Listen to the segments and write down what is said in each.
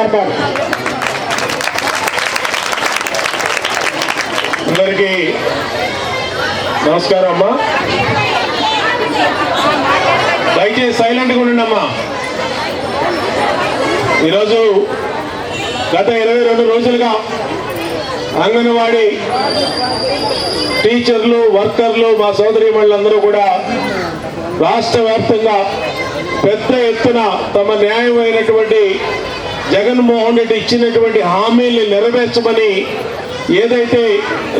మాట్లాడతారు. అందరికీ నమస్కారం అమ్మా దయచేసి సైలెంట్గా ఉండండి అమ్మా ఈరోజు గత ఇరవై రెండు రోజులుగా అంగన్వాడీ టీచర్లు వర్కర్లు మా సోదరి మళ్ళందరూ కూడా రాష్ట్ర వ్యాప్తంగా పెద్ద ఎత్తున తమ న్యాయమైనటువంటి జగన్మోహన్ రెడ్డి ఇచ్చినటువంటి హామీల్ని నెరవేర్చమని ఏదైతే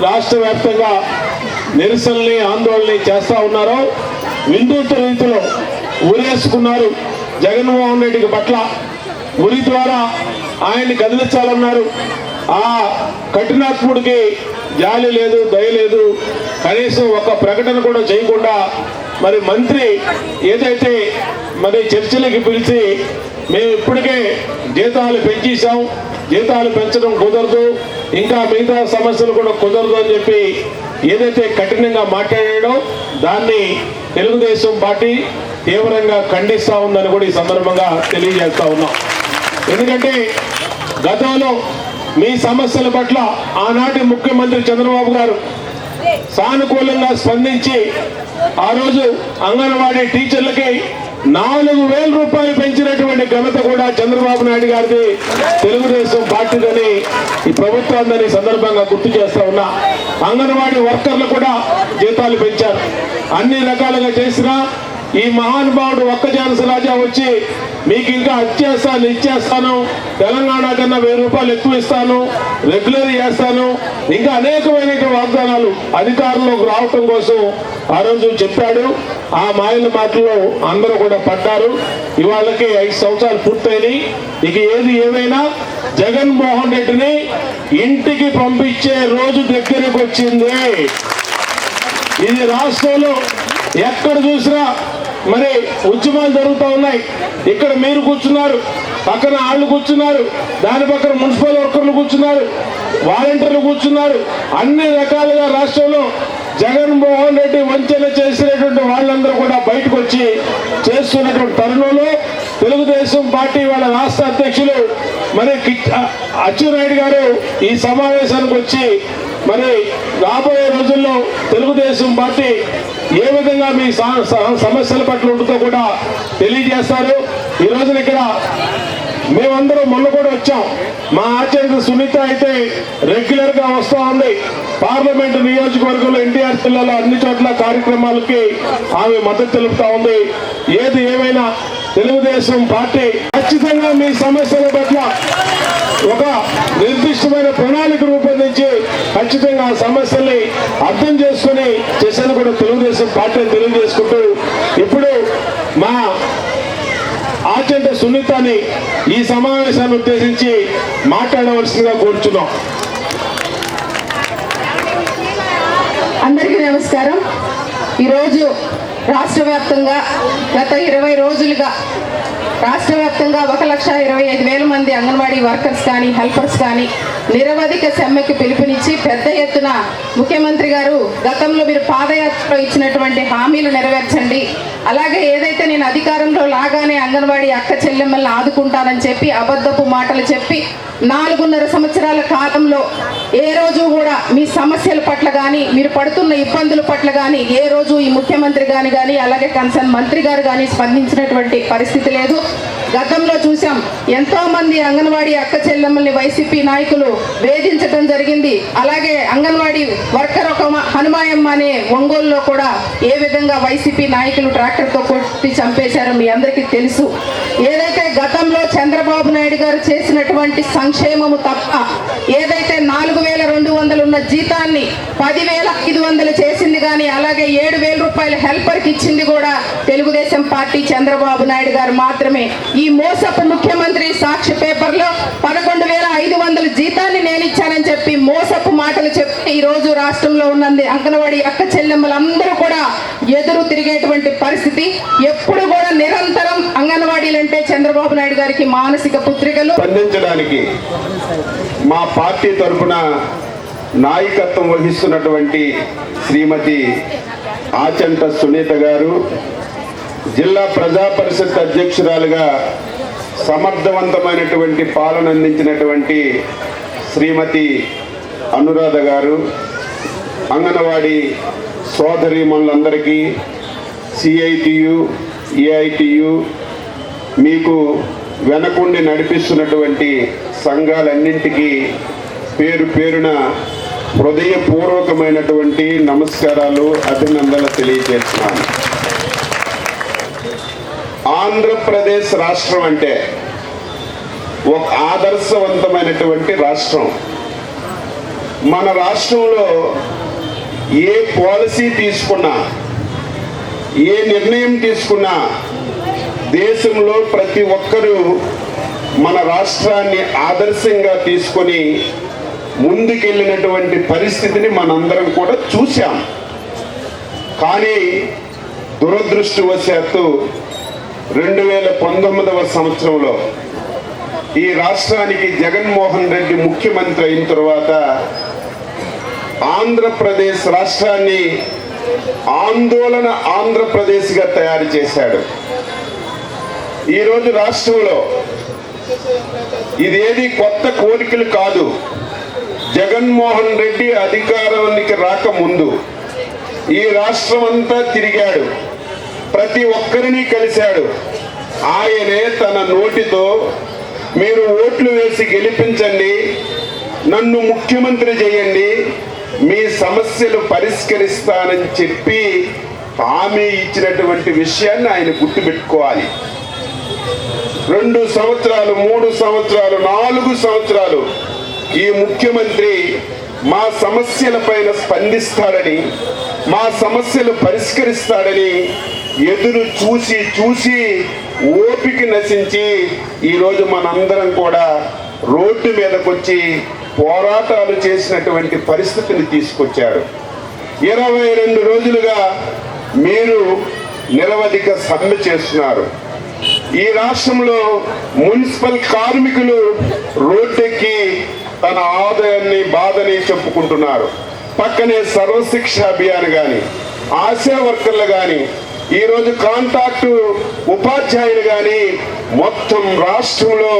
రాష్ట్ర వ్యాప్తంగా నిరసనని ఆందోళనని చేస్తూ ఉన్నారో విందూత రీతిలో ఉరేసుకున్నారు జగన్మోహన్ రెడ్డికి పట్ల. ఉరి ద్వారా ఆయన్ని కదిలించాలన్నారు ఆ కఠినాత్ముడికి జాలి లేదు దయ లేదు. కనీసం ఒక ప్రకటన కూడా చేయకుండా మరి మంత్రి ఏదైతే మరి చర్చలకి పిలిచి మేము ఇప్పటికే జీతాలు పెంచేసాం జీతాలు పెంచడం కుదరదు. ఇంకా మిగతా సమస్యలు కూడా కుదరదు అని చెప్పి ఏదైతే కఠినంగా మాట్లాడాడో దాన్ని తెలుగుదేశం పార్టీ తీవ్రంగా ఖండిస్తూ ఉందని కూడా ఈ సందర్భంగా తెలియజేస్తా ఉన్నాం. ఎందుకంటే గతంలో మీ సమస్యల పట్ల ఆనాటి ముఖ్యమంత్రి చంద్రబాబు గారు సానుకూలంగా స్పందించి ఆ రోజు అంగన్వాడీ టీచర్లకి నాలుగు వేల రూపాయలు పెంచినటువంటి ఘనత కూడా చంద్రబాబు నాయుడు గారిది. తెలుగుదేశం పార్టీదని ఈ ప్రభుత్వాన్ని సందర్భంగా గుర్తు చేస్తా ఉన్నా. అంగన్వాడీ వర్కర్లు కూడా జీతాలు పెంచారు. అన్ని రకాలుగా చేసినా ఈ మహానుభావుడు ఒక్క జానస రాజా వచ్చి మీకు ఇంకా అచ్చేస్తాను ఇచ్చేస్తాను. తెలంగాణ కన్నా వెయ్యి రూపాయలు ఎక్కువ ఇస్తాను. రెగ్యులర్ చేస్తాను. ఇంకా అనేకమైన వాగ్దానాలు అధికారంలోకి రావటం కోసం ఆ రోజు చెప్పాడు. ఆ మాయల మాటల్లో అందరూ కూడా పడ్డారు. ఇవాళకి ఐదు సంవత్సరాలు పూర్తయినాయి. ఇక ఏది ఏమైనా జగన్మోహన్ రెడ్డిని ఇంటికి పంపించే రోజు దగ్గరకు వచ్చింది. ఇది రాష్ట్రంలో ఎక్కడ చూసినా మరి ఉద్యమాలు జరుగుతూ ఉన్నాయి. ఇక్కడ మీరు కూర్చున్నారు పక్కన వాళ్ళు కూర్చున్నారు దాని పక్కన మున్సిపల్ వర్కర్లు కూర్చున్నారు వాలంటీర్లు కూర్చున్నారు. అన్ని రకాలుగా రాష్ట్రంలో జగన్మోహన్ రెడ్డి వంచన చేసినటువంటి వాళ్ళందరూ కూడా బయటకు వచ్చి చేస్తున్నటువంటి తరుణంలో తెలుగుదేశం పార్టీ వాళ్ళ రాష్ట్ర అధ్యక్షులు మరి అచ్చెన్నాయుడు గారు ఈ సమావేశానికి వచ్చి మరి రాబోయే రోజుల్లో తెలుగుదేశం పార్టీ ఏ విధంగా మీ స- సమస్యల పట్ల ఉంటుందో కూడా తెలియజేస్తారు. ఈ రోజున ఇక్కడ మేమందరం మొన్న కూడా వచ్చాం. మా ఆచార్య సునీత అయితే రెగ్యులర్గా వస్తూ ఉంది. పార్లమెంట్ నియోజకవర్గంలో ఎన్టీఆర్ జిల్లాలో అన్ని చోట్ల కార్యక్రమాలకి ఆమె మద్దతు తెలుపుతా ఉంది. ఏది ఏమైనా తెలుగుదేశం పార్టీ ఖచ్చితంగా మీ సమస్యల పట్ల ఒక నిర్దిష్టమైన ప్రణాళిక రూపొందించి ఖచ్చితంగా ఆ సమస్యల్ని అర్థం చేసుకుని చేశాను కూడా తెలుగుదేశం పార్టీ తెలియజేసుకుంటూ ఇప్పుడు మా ఆచంట సున్నితాన్ని ఈ సమావేశాన్ని ఉద్దేశించి మాట్లాడవలసిందిగా కోరుచున్నాం. అందరికీ నమస్కారం. ఈరోజు రాష్ట్ర వ్యాప్తంగా గత ఇరవై రోజులుగా రాష్ట్ర వ్యాప్తంగా ఒక లక్ష ఇరవై ఐదు వేల మంది అంగన్వాడీ వర్కర్స్ కానీ హెల్పర్స్ కానీ నిరవధిక సమ్మెకు పిలుపునిచ్చి పెద్ద ఎత్తున ముఖ్యమంత్రి గారు గతంలో మీరు పాదయాత్రలో ఇచ్చినటువంటి హామీలు నెరవేర్చండి. అలాగే ఏదైతే నేను అధికారంలో లాగానే అంగన్వాడీ అక్క చెల్లెమ్మల్ని ఆదుకుంటానని చెప్పి అబద్ధపు మాటలు చెప్పి నాలుగున్నర సంవత్సరాల కాలంలో ఏ రోజు కూడా మీ సమస్యల పట్ల కానీ మీరు పడుతున్న ఇబ్బందుల పట్ల కానీ ఏ రోజు ఈ ముఖ్యమంత్రి గాని కానీ అలాగే కన్సర్న్ మంత్రి గారు కానీ స్పందించినటువంటి పరిస్థితి లేదు. గతంలో చూసాం ఎంతోమంది అంగన్వాడి అంగన్వాడీ అక్క చెల్లెమ్మల్ని వైసీపీ నాయకులు వేధించడం జరిగింది. అలాగే అంగన్వాడీ వర్కర్ ఒక హనుమాయమ్మ అనే ఒంగోలులో కూడా ఏ విధంగా వైసీపీ నాయకులు ట్రాక్టర్తో కొట్టి చంపేశారో మీ అందరికీ తెలుసు. ఏదైతే గతంలో చంద్రబాబు నాయుడు గారు చేసినటువంటి సంక్షేమము తప్ప ఏదైతే నాలుగు వేల రెండు వందలు ఉన్న జీతాన్ని పదివేల ఐదు వందలు చేసింది కానీ అలాగే ఏడు వేల రూపాయల హెల్పర్కి ఇచ్చింది కూడా తెలుగుదేశం పార్టీ చంద్రబాబు నాయుడు గారు మాత్రమే. ఈ మోసపు ముఖ్యమంత్రి సాక్షి పేపర్లో పదకొండు వేల ఐదు వందల జీతాన్ని నేను ఇచ్చానని చెప్పి మోసపు మాటలు చెప్పి ఈ రోజు రాష్ట్రంలో ఉన్నది అంగన్వాడీ అక్క చెల్లెమ్మలందరూ కూడా తిరిగేటువంటి పరిస్థితి ఎప్పుడు కూడా నిరంతరం అంగన్వాడీలంటే చంద్రబాబు నాయుడు గారికి మానసిక పుత్రికలు. స్పందించడానికి మా పార్టీ తరఫున నాయకత్వం వహిస్తున్నటువంటి శ్రీమతి ఆచంట సునీత గారు జిల్లా ప్రజా పరిషత్ అధ్యక్షురాలుగా సమర్థవంతమైనటువంటి పాలన అందించినటువంటి శ్రీమతి అనురాధ గారు అంగన్వాడీ సోదరీమణులందరికీ సిఐటియు ఏఐటియు మీకు వెనకుండి నడిపిస్తున్నటువంటి సంఘాలన్నింటికీ పేరు పేరున హృదయపూర్వకమైనటువంటి నమస్కారాలు అభినందనలు తెలియజేస్తున్నాను. ఆంధ్రప్రదేశ్ రాష్ట్రం అంటే ఒక ఆదర్శవంతమైనటువంటి రాష్ట్రం. మన రాష్ట్రంలో ఏ పాలసీ తీసుకున్నా ఏ నిర్ణయం తీసుకున్నా దేశంలో ప్రతి ఒక్కరూ మన రాష్ట్రాన్ని ఆదర్శంగా తీసుకొని ముందుకెళ్ళినటువంటి పరిస్థితిని మనందరం కూడా చూశాం. కానీ దురదృష్టవశాత్తు రెండు వేల పంతొమ్మిదవ సంవత్సరంలో ఈ రాష్ట్రానికి జగన్మోహన్ రెడ్డి ముఖ్యమంత్రి అయిన తర్వాత ఆంధ్రప్రదేశ్ రాష్ట్రాన్ని ఆందోళన ఆంధ్రప్రదేశ్గా తయారు చేశాడు. ఈరోజు రాష్ట్రంలో ఇదేది కొత్త కోరికలు కాదు. జగన్మోహన్ రెడ్డి అధికారానికి రాకముందు ఈ రాష్ట్రం అంతా తిరిగాడు. ప్రతి ఒక్కరిని కలిశాడు. ఆయనే తన నోటితో మీరు ఓట్లు వేసి గెలిపించండి నన్ను ముఖ్యమంత్రి చేయండి మీ సమస్యలు పరిష్కరిస్తానని చెప్పి హామీ ఇచ్చినటువంటి విషయాన్ని ఆయన గుర్తుపెట్టుకోవాలి. రెండు సంవత్సరాలు మూడు సంవత్సరాలు నాలుగు సంవత్సరాలు ఈ ముఖ్యమంత్రి మా సమస్యల పైన స్పందిస్తాడని మా సమస్యలు పరిష్కరిస్తాడని ఎదురు చూసి చూసి ఓపిక నశించి ఈరోజు మనందరం కూడా రోడ్డు మీదకొచ్చి పోరాటాలు చేసినటువంటి పరిస్థితిని తీసుకొచ్చారు. ఇరవై రెండు రోజులుగా మీరు నిరవధిక సమ్మె చేస్తున్నారు. ఈ రాష్ట్రంలో మున్సిపల్ కార్మికులు రోడ్డెక్కి తన ఆదాయాన్ని బాధని చెప్పుకుంటున్నారు. పక్కనే సర్వశిక్ష అభియాన్ కానీ ఆశా వర్కర్లు కానీ ఈరోజు కాంటాక్టు ఉపాధ్యాయులు కానీ మొత్తం రాష్ట్రంలో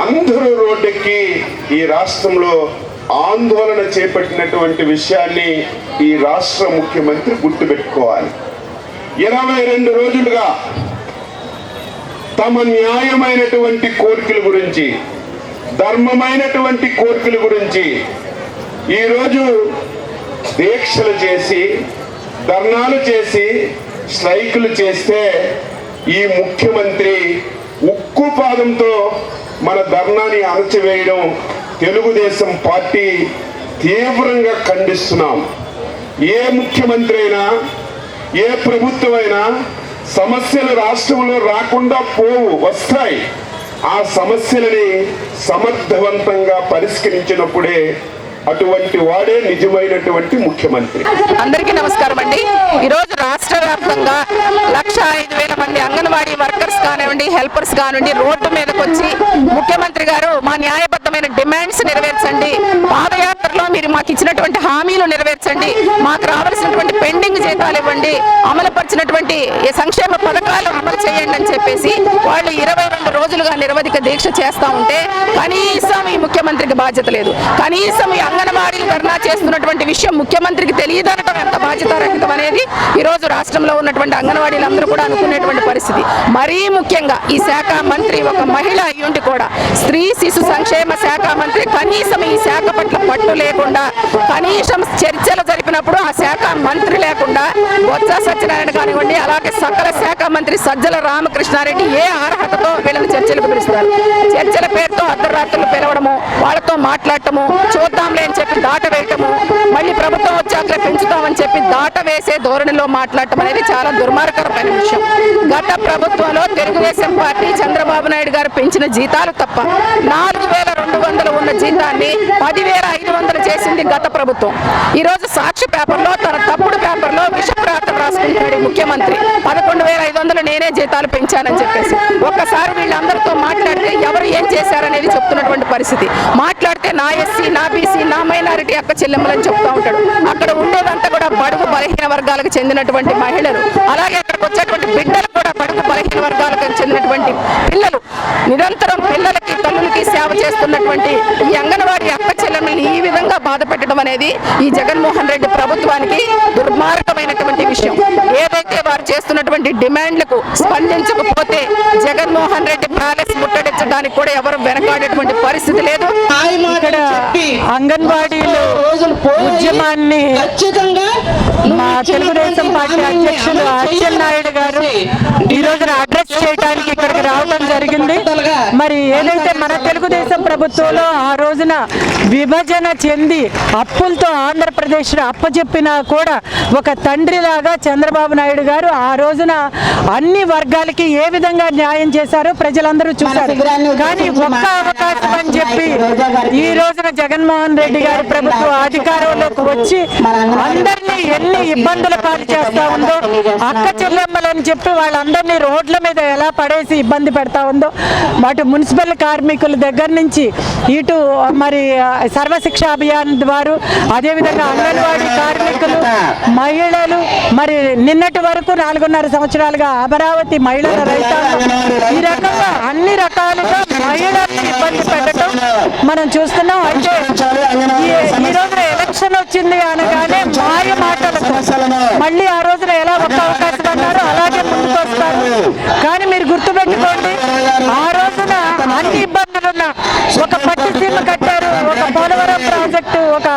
అందరూ రోడ్డెక్కి ఈ రాష్ట్రంలో ఆందోళన చేపట్టినటువంటి విషయాన్ని ఈ రాష్ట్ర ముఖ్యమంత్రి గుర్తుపెట్టుకోవాలి. ఇరవై రెండు రోజులుగా తమ న్యాయమైనటువంటి కోరికల గురించి ధర్మమైనటువంటి కోరికల గురించి ఈరోజు దీక్షలు చేసి ధర్నాలు చేసి స్ట్రైకులు చేస్తే ఈ ముఖ్యమంత్రి ఉక్కు పాదంతో మన ధర్నాన్ని అణచివేయడం తెలుగుదేశం పార్టీ తీవ్రంగా ఖండిస్తున్నాం. ఏ ముఖ్యమంత్రి అయినా ఏ ప్రభుత్వమైనా సమస్యలు రాష్ట్రంలో రాకుండా పోవు వస్తాయి. ఆ సమస్యలని సమర్థవంతంగా పరిష్కరించినప్పుడే అటువంటి వాడే నిజమైనటువంటి ముఖ్యమంత్రి. అందరికీ నమస్కారం అండి. ఈరోజు రాష్ట్ర వ్యాప్తంగా లక్ష ఐదు వేల మంది అంగన్వాడీ వర్కర్స్ కానివ్వండి హెల్పర్స్ కానివ్వండి రోడ్డు మీదకి వచ్చి ముఖ్యమంత్రి గారు మా న్యాయబద్ధమైన డిమాండ్స్ నెరవేర్చండి. పాదయాత్రలో మీరు మాకు ఇచ్చినటువంటి హామీలు నెరవేర్చండి. మాకు రావాల్సినటువంటి పెండింగ్ జీతాలు ఇవ్వండి. అమలుపరిచినటువంటి ఈ సంక్షేమ పథకాలు అమలు చేయండి అని చెప్పేసి వాళ్ళు ఇరవై రెండు రోజులుగా నిరవధిక దీక్ష చేస్తా ఉంటే కనీసం ఈ ముఖ్యమంత్రికి బాధ్యత లేదు. కనీసం ఈ అంగన్వాడీలు ధర్నా చేస్తున్నటువంటి విషయం ముఖ్యమంత్రికి తెలియదనటం ఎంత బాధ్యతారహితం అనేది ఈ రోజు రాష్ట్రంలో ఉన్నటువంటి అంగన్వాడీలందరూ కూడా అనుకునేటువంటి పరిస్థితి. మరీ ముఖ్యంగా ఈ శాఖ మంత్రి ఒక మహిళ అయ్యుండి కూడా స్త్రీ శిశు సంక్షేమ శాఖ మంత్రి కనీసం ఈ శాఖ పట్ల పట్టు లేకుండా కనీసం చర్చలు జరిపినప్పుడు ఆ శాఖ మంత్రి లేకుండా బొత్స సత్యనారాయణ కానివ్వండి అలాగే సకల శాఖ మంత్రి సజ్జల రామకృష్ణారెడ్డి ఏ అర్హతతో వీళ్ళని చర్చలకు పిలుస్తారు? చర్చల పేరుతో అర్ధరాత్రులు పిలవడము వాళ్ళతో మాట్లాడటము చూద్దాంలే అని చెప్పి దాట వేయటము మళ్ళీ ప్రభుత్వం వచ్చాక పెంచుతామని చెప్పి దాట వేసే ధోరణిలో మాట్లాడటం అనేది చాలా దుర్మార్గకరమైన విషయం. గత ప్రభుత్వంలో తెలుగుదేశం పార్టీ చంద్రబాబు నాయుడు గారు పెంచిన జీతాలు తప్ప నాలుగు వేల రెండు వందలు ఉన్న జీతాన్ని పదివేల ఐదు వందలు చేసింది గత ప్రభుత్వం. ఈ రోజు సాక్షి పేపర్లో తన తప్పుడు పేపర్లో విష ప్రార్థన ముఖ్యమంత్రి. పదకొండు వేల ఐదు వందలు నేనే జీతాలు పెంచానని చెప్పేసి. ఒక్కసారి వీళ్ళందరితో మాట్లాడితే ఎవరు ఏం చేశారనేది చెప్తున్నటువంటి పరిస్థితి. మాట్లాడితే నా ఎస్సీ నా బీసీ నా మైనారిటీ అక్క చెల్లెమ్మలని చెప్తా ఉంటాడు. అక్కడ ఉండేదంతా కూడా బడుగు బలహీన వర్గాలకు చెందినటువంటి మహిళలు. అలాగే అక్కడికి వచ్చేటువంటి బిడ్డలు కూడా బడుగు బలహీన వర్గాలకు చెందినటువంటి పిల్లలు. నిరంతరం పిల్లలకి తల్లులకి సేవ చేస్తున్నటువంటి ఈ అంగన్వాడీ అక్క చెల్లెమ్మల్ని ఈ విధంగా బాధ పెట్టడం అనేది ఈ జగన్మోహన్ రెడ్డి ప్రభుత్వానికి దుర్మార్గమైనటువంటి విషయం. ఏదైతే వారు చేస్తున్నటువంటి డిమాండ్లకు స్పందించకపోతే జగన్మోహన్ రెడ్డి ప్యాలెస్ ముట్టడించడానికి కూడా ఎవరు వెనకాడేటువంటి పరిస్థితి లేదు. ఇక్కడ అంగన్వాడీలు ఉద్యమాన్ని మా తెలుగుదేశం పార్టీ అధ్యక్షులు అచ్చెన్నాయుడు గారు ఈ రోజున అడ్రస్ చేయడానికి ఇక్కడికి రావడం జరిగింది. మరి ఏదైతే మన తెలుగుదేశం ప్రభుత్వంలో ఆ రోజున విభజన చెంది అప్పులతో ఆంధ్రప్రదేశ్ అప్పచెప్పినా కూడా ఒక తండ్రిలాగా చంద్రబాబు నాయుడు గారు ఆ రోజున అన్ని వర్గాలకి ఏ విధంగా న్యాయం చేశారో ప్రజలందరూ చూశారు. కానీ ఒక్క అవకాశం అని చెప్పి ఈ రోజున జగన్మోహన్ రెడ్డి గారి ప్రభుత్వం అధికారంలోకి వచ్చి అందరినీ ఎన్ని ఇబ్బందుల పాలు చేస్తా ఉందో అక్క చెల్లెమ్మలని చెప్పి వాళ్ళందరినీ రోడ్ల మీద ఎలా పడేసి ఇబ్బంది పెడతా ఉందో అటు మున్సిపల్ కార్మికుల దగ్గర నుంచి ఇటు మరి సర్వశిక్ష అభియాన్ ద్వారా అదేవిధంగా అంగన్వాడీ కార్మికులు మహిళలు మరి నిన్నటి వరకు నాలుగున్నర సంవత్సరాలుగా అమరావతి మహిళల రైతాంగం. ఈ రకంగా అన్ని రకాలుగా మహిళల్ని ఇబ్బంది పెట్టడం మనం చూస్తున్నాం. అయితే ఈ- రోజున ఎలక్షన్ వచ్చింది అనగానే మాయ మాటలతో మళ్ళీ ఆ రోజున ఎలా ఒక్క అవకాశం అన్నారో అలాగే ముందుకు వస్తారు. కానీ మీరు గుర్తుపెట్టుకోండి ఆ రోజున అన్ని ఇబ్బందులున్న ఒక పట్టిసీమ కట్టారు. ఒక పోలవరం ప్రాజెక్టు ఒక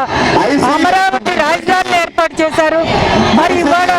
అమరావతి రాజధానిని ఏర్పాటు చేశారు. మరి ఇవాళ